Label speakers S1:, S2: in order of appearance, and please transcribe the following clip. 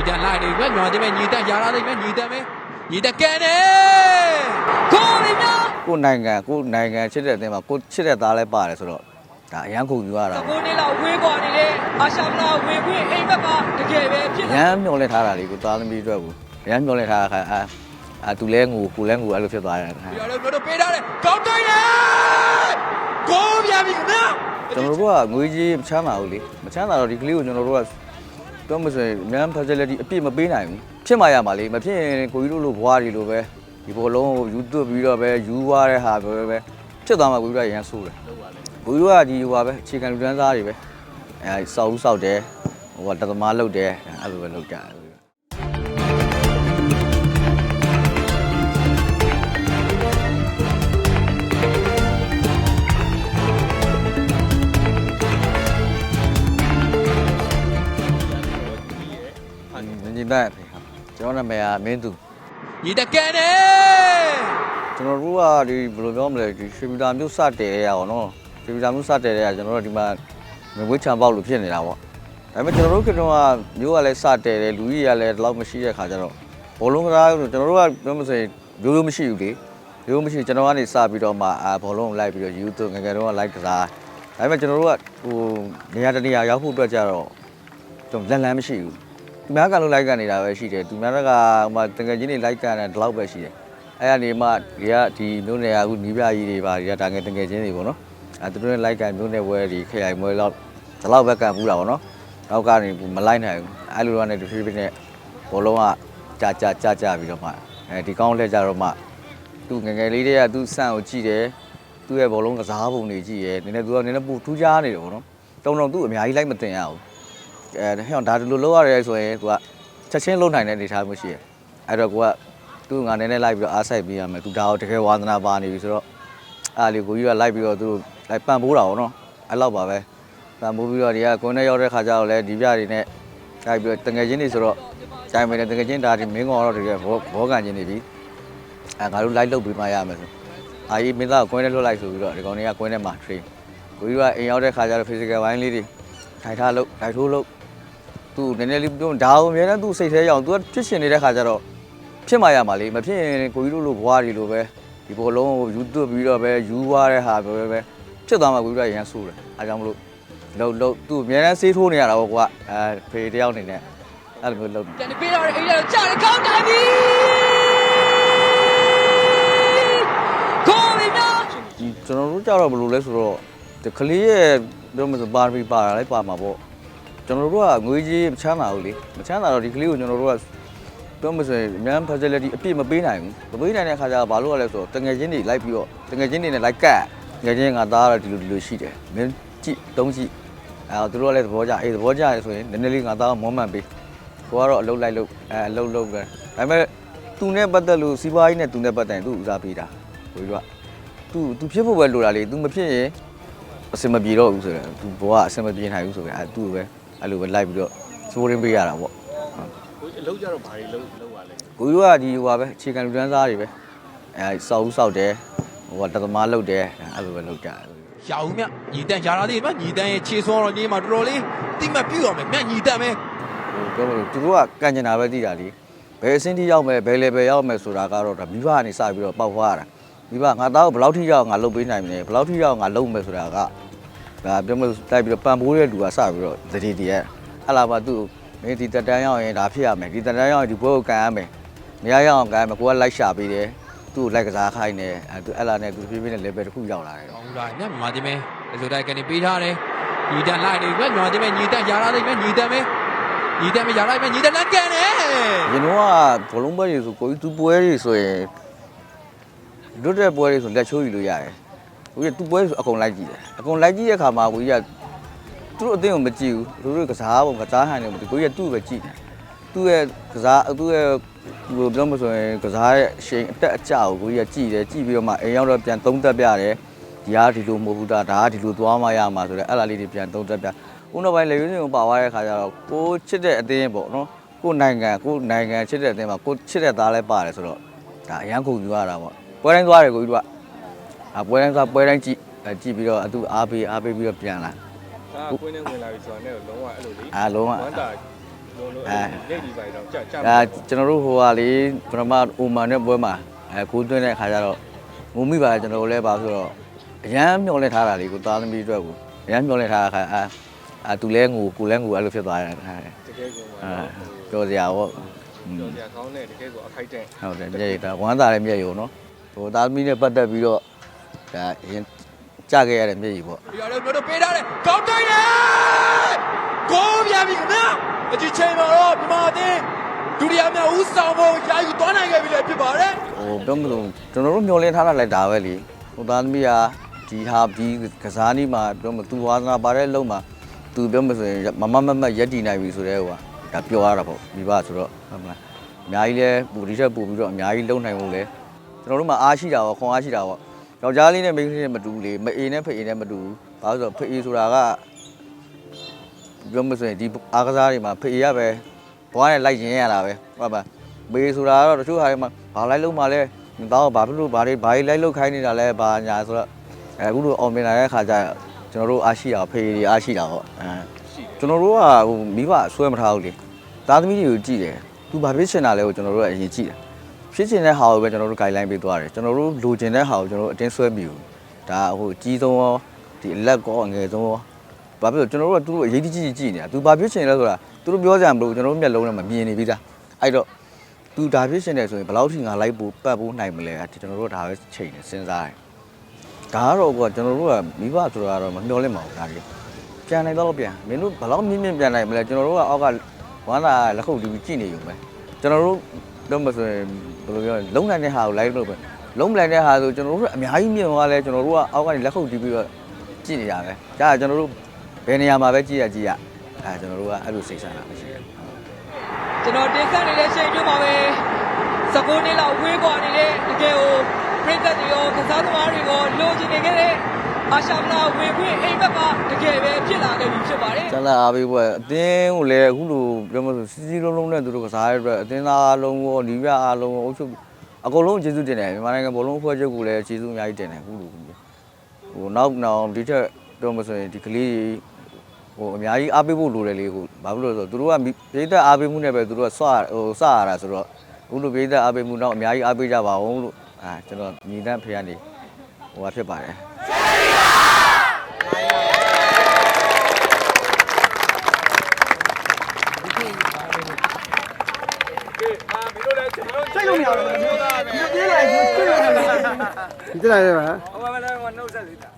S1: ညီတက်လိုက်နေပဲညောင်းတယ်ပဲညီတက်ရာလာတယ်ပဲညီတက်ပဲညီတက်ကန်နေကိုရီနာ
S2: ကိုနိုင်ငံကိုနိုင်ငံချစ်တဲ့အတင်းမှာကိုချစ်တဲ့သားလည်းပါတယ်ဆိုတော့ဒါအရန်ခုန်ယူရတာ
S3: ကိုနေလောက်ဝေးပေါ်နေလေအာရှမလာဝေးခွင့်အိမ်ဘက်ကတကယ်ပဲဖြစ်
S2: ရန်မျောလဲထားတာလေကိုသားသမီးအတွက်ကိုရန်မျောလဲထားတာခါအာအာသူလဲငိုကိုလဲငိုအဲ့လိုဖြစ်သွားတယ်
S1: ပြီးတော့လည်းတို့ပေးထားတယ်ကောင်းတိုင်းတယ်ကိုပြန်ပြီနော်
S2: ကျွန်တော်တို့ကငွေကြီးမချမ်းသာဘူးလေမချမ်းသာတော့ဒီကလေးကိုကျွန်တော်တို့က တော့မဆိုရင်မြန် facility အပြည့်မပေးနိုင်ဘူးဖြစ်မှရမှာလေမဖြစ်ရင်ကိုကြီးတို့လိုဘွားတွေလိုပဲဒီဘောလုံးကိုယူသွတ်ပြီးတော့ပဲယူသွားတဲ့ဟာပဲပဲဖြစ်သွားမှာကိုကြီးတို့ကရန်ဆိုးတယ်ကိုကြီးတို့ကဒီဟိုပါပဲအခြေခံလူတန်းစားတွေပဲအဲစောက်ဦးစောက်တယ်ဟိုကတသမားလုပ်တယ်အဲ့လိုပဲလုပ်ကြတယ် ညီတဲ့ဖေဟာကျွန်တော်နာမည်ကမင်းသူ
S1: ညီတန်ကန်တယ်
S2: ကျွန်တော်တို့ကဒီဘယ်လိုပြောမလဲဒီရွှေပြည်သာမျိုးစတယ်ရအောင်နော်ရွှေပြည်သာမျိုးစတယ်ရကျွန်တော်တို့ဒီမှာငွေချံပေါက်လို့ဖြစ်နေတာပေါ့ဒါပေမဲ့ကျွန်တော်တို့ကတော့မျိုးကလည်းစတယ်တယ်လူကြီးကလည်းဒီလောက်မရှိတဲ့ခါကျတော့ဘောလုံးကစားကျွန်တော်တို့ကပြောမစင်မျိုးလိုမရှိဘူးလေမျိုးမရှိကျွန်တော်ကနေစပြီးတော့မှအာဘောလုံးကိုလိုက်ပြီးတော့ YouTube ငယ်ငယ်တုန်းက like ကစားဒါပေမဲ့ကျွန်တော်တို့ကဟိုနေရာတနေရာရောက်ဖို့အတွက်ကြတော့ကျွန်တော်လန်လန်မရှိဘူး သူများကလို့လိုက်ကန်နေတာပဲရှိတယ်သူများကဟိုမှာတကယ်ချင်းတွေလိုက်ကန်တယ်ဒီလောက်ပဲရှိတယ်အဲ့ကနေမှဒီကဒီမျိုးနယ်ကအခုနီးပြကြီးတွေပါဒီကတာငယ်တကယ်ချင်းတွေပေါ့နော်အဲသူတို့နဲ့လိုက်ကန်မျိုးနယ်ဝဲဒီခရိုင်မွဲလောက်ဒီလောက်ပဲကန်ဘူးတာပေါ့နော်နောက်ကနေမလိုက်နိုင်ဘူးအဲ့လိုတော့ねတဖြည်းဖြည်းနဲ့ဘောလုံးကကြာကြာကြာကြာပြီးတော့မှအဲဒီကောင်းလက်ကြတော့မှသူငယ်ငယ်လေးတွေကသူစန့်ကိုကြည့်တယ်သူ့ရဲ့ဘောလုံးကစားပုံတွေကြည့်ရဲနည်းနည်းသူကနည်းနည်းပူထူးခြားနေတယ်ပေါ့နော်တုံတုံသူ့အများကြီးလိုက်မတင်ရဘူး အဲဟဲ့ဒါဒီလိုလုပ်ရတယ်ဆိုရင် तू ကချက်ချင်းလုပ်နိုင်တဲ့အနေအထားမျိုးရှိရယ်အဲ့တော့ကိုကသူ့ငါနည်းနည်းလိုက်ပြီးတော့အားဆိုင်ပေးရမယ် तू ဒါတော့တကယ်ဝါသနာပါနေပြီဆိုတော့အဲ့လေကိုကြီးကလိုက်ပြီးတော့သူတို့လိုက်ပံ့ပိုးတာပေါ့နော်အဲ့လောက်ပါပဲပံ့ပိုးပြီးတော့ဒီကကိုယ်နဲ့ရောက်တဲ့ခါကျတော့လေဒီပြတွေနဲ့လိုက်ပြီးတော့တငယ်ချင်းတွေဆိုတော့တိုင်မယ်တငယ်ချင်းဒါဒီမင်းကောင်တော့တကယ်ဘောဘောကန်ချင်းနေပြီအဲငါတို့လိုက်လုပ်ပြီးမှရမယ်ဆိုအာကြီးမင်းသားကိုကိုယ်နဲ့လွတ်လိုက်ဆိုပြီးတော့ဒီကောင်တွေကကိုယ်နဲ့မှ train ကိုကြီးကအိမ်ရောက်တဲ့ခါကျတော့ physical ဘိုင်းလေးတွေ ထိုင်ထားလို့ထိုင်ထိုးလို့သူနည်းနည်းလေးပြောဒါအောင်အများနဲ့သူစိတ်ထဲရောက်သူကဖြစ်ရှင်နေတဲ့ခါကျတော့ဖြစ်မှရမှာလေမဖြစ်ရင်ကိုကြီးတို့လိုဘွားတွေလိုပဲဒီဘောလုံးကိုယူသွတ်ပြီးတော့ပဲယူသွားတဲ့ဟာပဲပဲဖြစ်သွားမှာကိုကြီးတို့ကရန်ဆိုးတယ်အားကြောင့်မလို့လှုပ်လှုပ်သူအများနဲ့ဆေးထိုးနေရတာပေါ့ကွာအဲဖေတယောက်အနေနဲ့အဲ့လိုမျိုးလှုပ်
S1: ကန်ပေးထားတယ်အိမ်ထဲကြားတယ်ကောင်းတိုင်းပြီကိုရီနာ
S2: ဒီကျွန်တော်တို့ကြတော့ဘယ်လိုလဲဆိုတော့ ဒီကလေးရဲ့ပြောမစပါရမီပါတာလည်းပါမှာပေါ့ကျွန်တော်တို့ကငွေကြီးမချမ်းသာဘူးလေမချမ်းသာတော့ဒီကလေးကိုကျွန်တော်တို့ကပြောမစရင်မြန် facility အပြည့်မပေးနိုင်ဘူးမပေးနိုင်တဲ့ခါကျတော့ဘာလို့ရလဲဆိုတော့တငယ်ချင်းတွေလိုက်ပြီးတော့တငယ်ချင်းတွေနဲ့လိုက်ကတ်ငယ်ချင်းငါသားတော့ဒီလိုဒီလိုရှိတယ်မင်းကြည့်တုံးကြည့်အဲတော့သူတို့ကလည်းသဘောကျအေးသဘောကျရဆိုရင်နည်းနည်းလေးငါသားကမောမှန်ပေးကိုကတော့အလုပ်လိုက်လို့အဲအလုပ်လုပ်ပဲဒါပေမဲ့သူနဲ့ပတ်သက်လို့စီးပွားရေးနဲ့သူနဲ့ပတ်သက်ရင်သူဦးစားပေးတာကိုကြီးကသူသူဖြစ်ဖို့ပဲလိုတာလေသူမဖြစ်ရင် အဆင်မပြေတော့ဘူးဆိုတော့သူဘဝအဆင်မပြေနိုင်ဘူးဆိုရင်အဲသူ့ပဲအဲ့လိုပဲလိုက်ပြီးတော့စိုးရင်းပေးရတာပေါ့
S4: အလုပ်ကြတော့ဘာတွေလုပ်လုပ်ရလဲ
S2: ကိုကြီးကဒီဟိုပါပဲအခြေခံလူတန်းစားတွေပဲအဲစောက်ဦးစောက်တယ်ဟိုကတသမားလုပ်တယ်အဲ့လိုပဲလုပ်ကြတယ်
S1: ရအောင်မြညီတန်ရာလာနေပဲညီတန်ရဲ့ခြေစွမ်းတော့ညီမှာတော်တော်လေးတိမတ်ပြည့်အောင်မယ်မြညီတန်ပဲ
S2: ဟိုပြောလို့သူတို့ကကန့်ကျင်တာပဲသိတာလीဘယ်အဆင်းထိရောက်မယ်ဘယ် level ရောက်မယ်ဆိုတာကတော့ဒါမိဘကနေစပြီးတော့ပေါက်ဖွားရတာ မိဘငါသားကိုဘယ်လောက်ထိရောက်ငါလုပ်ပေးနိုင်မလဲဘယ်လောက်ထိရောက်ငါလုပ်မယ်ဆိုတာကဒါပြောမလို့တိုက်ပြီးတော့ပံပိုးတဲ့လူကစပြီးတော့သတိတည်းအဲ့လာမှသူ့မင်းဒီတက်တန်းရောက်ရင်ဒါဖြစ်ရမယ်ဒီတက်တန်းရောက်ရင်ဒီဘွဲကိုကန်ရမယ်မရရအောင်ကန်ရမယ်ကိုကလိုက်ရှာပေးတယ်သူ့ကိုလိုက်ကစားခိုင်းတယ်အဲသူအဲ့လာနဲ့သူဖြည်းဖြည်းနဲ့ level တစ်ခုရောက်လာတယ်
S1: ကောင်းလာညမြန်မာတင်မဲ့ဆိုတော့ကန်ပေးထားတယ်ညီတန်လိုက်နေပဲမြန်မာတင်မဲ့ညီတန်ရာလာနေပဲညီတန်ပဲညီတန်ပဲရာလာပဲညီတန်လန်ကန်တယ်။
S2: ရင်တော့ကဘလုံးပွဲတွေဆိုကိုကြီးသူပွဲတွေဆိုရင် လွတ်တဲ့ပွဲတွေဆိုလက်ချိုးယူလို့ရတယ်။ကိုကြီးသူပွဲဆိုအကုန်လိုက်ကြည့်တယ်။အကုန်လိုက်ကြည့်တဲ့အခါမှာကိုကြီးကသူတို့အသိကိုမကြည့်ဘူး။သူတို့ကစားပုံကစားဟန်တယ်မသိဘူးကိုကြီးကသူ့ကိုပဲကြည့်တယ်။သူ့ရဲ့ကစားသူ့ရဲ့ဟိုပြောမဆိုရင်ကစားရဲ့အချိန်အတက်အကျကိုကိုကြီးကကြည့်တယ်ကြည့်ပြီးတော့မှအိမ်ရောက်တော့ပြန်သုံးသက်ပြတယ်။ဒီဟာဒီလိုမဟုတ်ဘူးဒါဒါကဒီလိုသွားမှရမှာဆိုတော့အဲ့လာလေးတွေပြန်သုံးသက်ပြ။ဦးနောက်ပိုင်းလေရွေးစင်ကိုပါသွားတဲ့အခါကျတော့ကိုချစ်တဲ့အသင်းပေါ့နော်။ကိုယ်နိုင်ငံကိုယ်နိုင်ငံချစ်တဲ့အသင်းမှာကိုယ်ချစ်တဲ့သားလည်းပါတယ်ဆိုတော့ဒါအရန်ကုန်ယူရတာပေါ့ ပွဲတိုင်းသွားတယ်ကိုကြီးတို့ကအပွဲတိုင်းသွားပွဲတိုင်းကြည့်အဲကြည့်ပြီးတော့အတူအားပေးအားပေးပြီးတော့ပြန်လာ
S4: ဒါကွင်းနဲ့ဝင်လာပြီဆိုတာနဲ့တော့လုံးဝအဲ့လိုလေ
S2: အားလုံးက
S4: ဝမ်းတာပြောလို့
S2: အဲ
S4: လက်ဒီပါတော့ကြာကြာ
S2: အဲကျွန်တော်တို့ဟိုဟာလေပထမအိုမန်နဲ့ပွဲမှာအဲကိုသွင်းတဲ့ခါကျတော့ငုံမိပါတယ်ကျွန်တော်တို့လည်းပါဆိုတော့အရန်မျောလင့်ထားတာလေကိုသားသမီးအတွက်ကိုအရန်မျောလင့်ထားတာခါအာအာသူလဲငူကိုလဲငူအဲ့လိုဖြစ်သွားတယ်ခါ
S4: တကယ်ကို
S2: အဲပြောစရာပေါ့
S4: ပြောစရာကောင်းတဲ့တကယ်ကိုအခိုက်တဲ့
S2: ဟုတ်တယ်မျက်ရည်ဒါဝမ်းသာတဲ့မျက်ရည်ပေါ့နော် ဟိုသားသမီးနဲ့ပတ်သက်ပြီးတော့ဒါရင်ကြခဲ့ရတဲ့မျက်ရည်ပေါ့
S1: ဒီရတော့တို့ပေးထားတယ်ကောင်းတိုင်းတယ်ကိုးပြန်ပြီခင်ဗျာအကြီးချိန်မှာတော့ဒီမှာအသင်းဒုတိယမြောက်ဦးဆောင်ဖို့ယာယူသွားနိုင်ခဲ့ပြီလေဖြစ်ပါတယ်
S2: ဟိုပြောမလို့ကျွန်တော်တို့မျောလင့်ထားတာလိုက်ဒါပဲလေဟိုသားသမီးကဒီဟာဒီကစားနည်းမှာပြောမသူဝါသနာပါတဲ့လုံမှာသူပြောမဆိုရင်မမမမရက်တည်နိုင်ပြီဆိုတဲ့ဟိုကဒါပြောရတာပေါ့မိဘဆိုတော့ဟုတ်မလားအများကြီးလဲပူဒီချက်ပူပြီးတော့အများကြီးလုံနိုင်ဖို့လဲ ကျွန်တော်တို့မှာအားရှိတာပေါ့ခွန်အားရှိတာပေါ့ယောက်ျားလေးနဲ့မိန်းကလေးနဲ့မတူဘူးလေမအေနဲ့ဖအေနဲ့မတူဘူးဘာလို့ဆိုတော့ဖအေဆိုတာကပြောမဆိုရင်ဒီအားကစားတွေမှာဖအေရပဲဘွားနဲ့လိုက်ရင်ရတာပဲဟုတ်ပါမေဆိုတာကတော့တချို့ဟာတွေမှာဘာလိုက်လုံးမှလဲတော့ဘာဖြစ်လို့ဘာတွေဘာတွေလိုက်လုတ်ခိုင်းနေတာလဲဘာညာဆိုတော့အဲအခုလိုအောင်မြင်လာတဲ့ခါကျကျွန်တော်တို့အားရှိတာဖေတွေအားရှိတာပေါ့အဲ
S4: ရှိတယ်
S2: ကျွန်တော်တို့ကဟိုမိဘဆွဲမထားဘူးလေသားသမီးတွေကိုကြည့်တယ်သူဘာဖြစ်ချင်တာလဲကိုကျွန်တော်တို့ကအရင်ကြည့်တယ် ဖြစ်ချင်တဲ့ဟာကိုပဲကျွန်တော်တို့ guideline ပေးသွားတယ်ကျွန်တော်တို့လိုချင်တဲ့ဟာကိုကျွန်တော်တို့အတင်းဆွဲမိဘူးဒါဟိုအကြီးဆုံးရောဒီအလက်ကောအငယ်ဆုံးရောဘာဖြစ်လို့ကျွန်တော်တို့ကသူတို့အရေးကြီးကြီးကြည့်နေတာသူဘာဖြစ်ချင်လဲဆိုတာသူတို့ပြောကြမလို့ကျွန်တော်တို့မျက်လုံးထဲမှာမြင်နေပြီသားအဲ့တော့သူဒါဖြစ်ချင်တယ်ဆိုရင်ဘယ်လောက်ထိငါလိုက်ဖို့ပတ်ဖို့နိုင်မလဲကျွန်တော်တို့ဒါပဲချိန်နေစဉ်းစားတယ်ဒါကတော့ကွာကျွန်တော်တို့ကမိဘဆိုတာကတော့မမျှော်လင့်ပါဘူးဒါကြီးပြန်နိုင်တော့ပြန်မင်းတို့ဘယ်လောက်မြင့်မြင့်ပြန်နိုင်မလဲကျွန်တော်တို့ကအောက်ကဝမ်းသာလက်ခုပ်တီးပြီးကြည့်နေရုံပဲကျွန်တော်တို့ တော့မဆိုရင်ဘယ်လိုပြောလဲလုံးနိုင်တဲ့ဟာကိုလိုက်လို့ပဲလုံးမနိုင်တဲ့ဟာဆိုကျွန်တော်တို့အများကြီးမြင်သွားလဲကျွန်တော်တို့ကအောက်ကနေလက်ခုပ်တီးပြီးတော့ကြည့်နေရပဲဒါကကျွန်တော်တို့ဘယ်နေရာမှာပဲကြည့်ရကြည့်ရအဲကျွန်တော်တို့ကအဲ့လိုစိတ်ဆန္ဒမရှိဘူး
S3: ကျွန်တော်တင်ဆက်နေတဲ့ချိန်ပြမှာပဲ19နှစ်လောက်ဝေးကွာနေတဲ့တကယ်ကိုပြည်သက်တွေရောကစားသမားတွေရောလိုချင်နေခဲ့တဲ့ အာရှမလာဝင်ခွင့်အိမ်ဘက်ကတကယ်ပဲဖြစ်လာခဲ့ပြီဖြစ်ပါတယ်
S2: ကျန်လာအားပေးပွဲအသင်းကိုလည်းအခုလိုပြောမလို့စီစီလုံးလုံးနဲ့သူတို့ကစားရတဲ့အတွက်အသင်းသားအားလုံးရောဒီပြအားလုံးရောအုပ်ချုပ်အကုန်လုံးကျေးဇူးတင်တယ်မြန်မာနိုင်ငံဘောလုံးအဖွဲ့ချုပ်ကိုလည်းကျေးဇူးအများကြီးတင်တယ်အခုလိုဟိုနောက်နောက်ဒီထက်ပြောမဆိုရင်ဒီကလေးဟိုအများကြီးအားပေးဖို့လိုတယ်လေကိုဘာဖြစ်လို့လဲဆိုတော့သူတို့ကပြည်သက်အားပေးမှုနဲ့ပဲသူတို့ကစဟိုစရတာဆိုတော့အခုလိုပြည်သက်အားပေးမှုတော့အများကြီးအားပေးကြပါအောင်လို့အာကျွန်တော်ညီတန်းဖေကနေဟိုဟာဖြစ်ပါတယ်
S4: အာမင်းတို့ လည်းကျွန်တော်တို့
S5: စိတ်လုံးရအောင်ပြေးလိုက်ပြေးလိုက်ပါ
S4: ဟိုမှာလည်းနှုတ်ဆက်သေးတာ